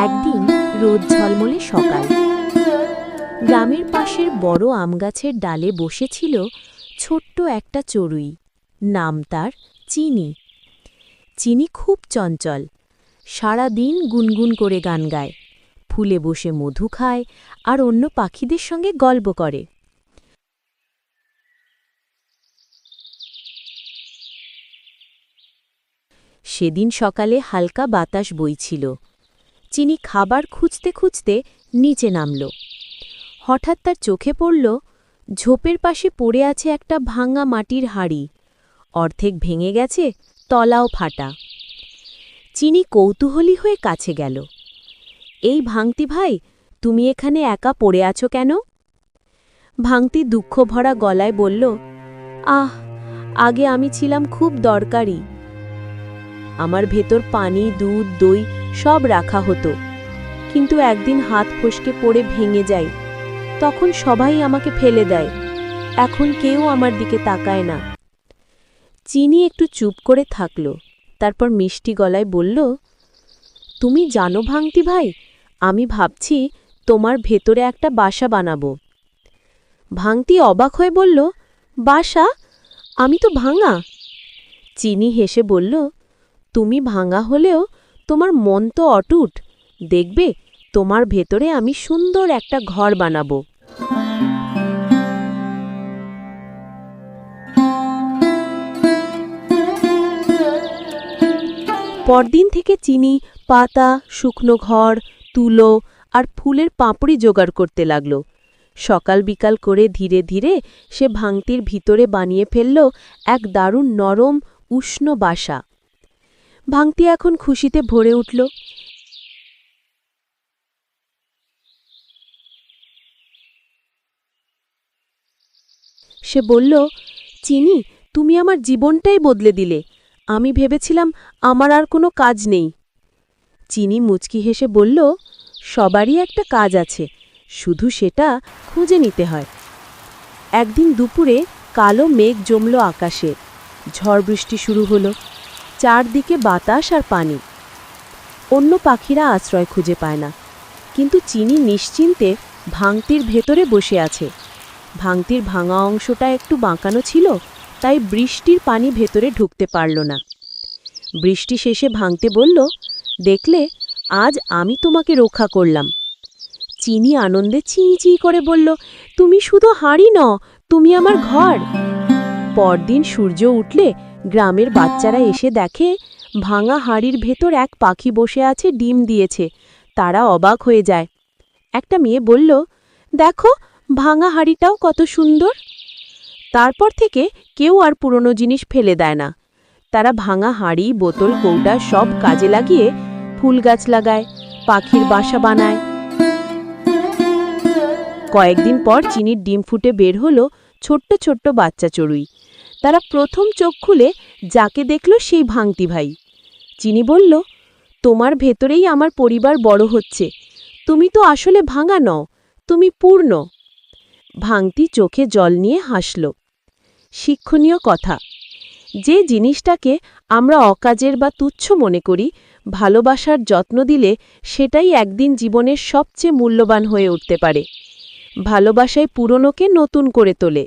একদিন রোদ ঝলমলে সকাল। গ্রামের পাশের বড় আমগাছের ডালে বসেছিল ছোট্ট একটা চড়ুই। নাম তার চিনি। চিনি খুব চঞ্চল। সারা দিন গুনগুন করে গান গায়। ফুলে বসে মধু খায় আর অন্য পাখিদের সঙ্গে গল্প করে। সেদিন সকালে হালকা বাতাস বইছিল। চিনি খাবার খুঁজতে খুঁজতে নিচে নামল। হঠাৎ তার চোখে পড়ল, ঝোপের পাশে পড়ে আছে একটা ভাঙা মাটির হাড়ি। অর্ধেক ভেঙে গেছে, তলাও ফাটা। চিনি কৌতূহলী হয়ে কাছে গেল, এই ভাঙতি ভাই, তুমি এখানে একা পড়ে আছো কেন? ভাঙতি দুঃখ ভরা গলায় বলল, আহ, আগে আমি ছিলাম খুব দরকারি। আমার ভেতর পানি, দুধ, দই সব রাখা হতো। কিন্তু একদিন হাত ফসকে পড়ে ভেঙে যাই তখন সবাই আমাকে ফেলে দেয়। এখন কেউ আমার দিকে তাকায় না। চিনি একটু চুপ করে থাকল। তারপর মিষ্টি গলায় বলল, তুমি জানো ভাঙতি ভাই, আমি ভাবছি তোমার ভেতরে একটা বাসা বানাবো। ভাঙতি অবাক হয়ে বলল, বাসা? আমি তো ভাঙা। চিনি হেসে বলল, তুমি ভাঙা হলেও তোমার মন তো অটুট। দেখবে, তোমার ভেতরে আমি সুন্দর একটা ঘর বানাবো। পরদিন থেকে চিনি, পাতা, শুকনো ঘর, তুলো আর ফুলের পাঁপড়ি জোগাড় করতে লাগল। সকাল বিকাল করে ধীরে ধীরে সে ভাঙতির ভিতরে বানিয়ে ফেলল এক দারুণ নরম, উষ্ণ বাসা। ভাঙতি এখন খুশিতে ভরে উঠল। সে বলল, চিনি, তুমি আমার জীবনটাই বদলে দিলে। আমি ভেবেছিলাম আমার আর কোনো কাজ নেই। চিনি মুচকি হেসে বলল, সবারই একটা কাজ আছে, শুধু সেটা খুঁজে নিতে হয়। একদিন দুপুরে কালো মেঘ জমল আকাশে, ঝড় বৃষ্টি শুরু হলো। চারদিকে বাতাস আর পানি। অন্য পাখিরা আশ্রয় খুঁজে পায় না। কিন্তু চিনি নিশ্চিন্তে ভাঙতির ভেতরে বসে আছে। ভাঙতির ভাঙা অংশটা একটু বাঁকানো ছিল, তাই বৃষ্টির পানি ভেতরে ঢুকতে পারল না। বৃষ্টি শেষে ভাঙতে বলল, দেখলে, আজ আমি তোমাকে রক্ষা করলাম। চিনি আনন্দে চিঁ চিঁ করে বলল, তুমি শুধু হাঁড়ি ন তুমি আমার ঘর। পরদিন সূর্য উঠলে গ্রামের বাচ্চারা এসে দেখে, ভাঙা হাড়ির ভেতর এক পাখি বসে আছে, ডিম দিয়েছে। তারা অবাক হয়ে যায়। একটা মেয়ে বলল, দেখো, ভাঙা হাড়িটাও কত সুন্দর। তারপর থেকে কেউ আর পুরনো জিনিস ফেলে দেয় না। তারা ভাঙা হাঁড়ি, বোতল কৌটা সব কাজে লাগিয়ে ফুল গাছ লাগায়, পাখির বাসা বানায়। কয়েকদিন পর চিনির ডিম ফুটে বের হলো ছোট্ট ছোট্ট বাচ্চা চড়ুই। তারা প্রথম চোখ খুলে যাকে দেখল সেই ভাঙতি ভাই। চিনি বলল, তোমার ভেতরেই আমার পরিবার বড় হচ্ছে। তুমি তো আসলে ভাঙা নও, তুমি পূর্ণ। ভাঙতি চোখে জল নিয়ে হাসল। শিক্ষণীয় কথা, যে জিনিসটাকে আমরা অকাজের বা তুচ্ছ মনে করি, ভালোবাসার যত্ন দিলে সেটাই একদিন জীবনের সবচেয়ে মূল্যবান হয়ে উঠতে পারে। ভালোবাসায় পুরনোকে নতুন করে তোলে।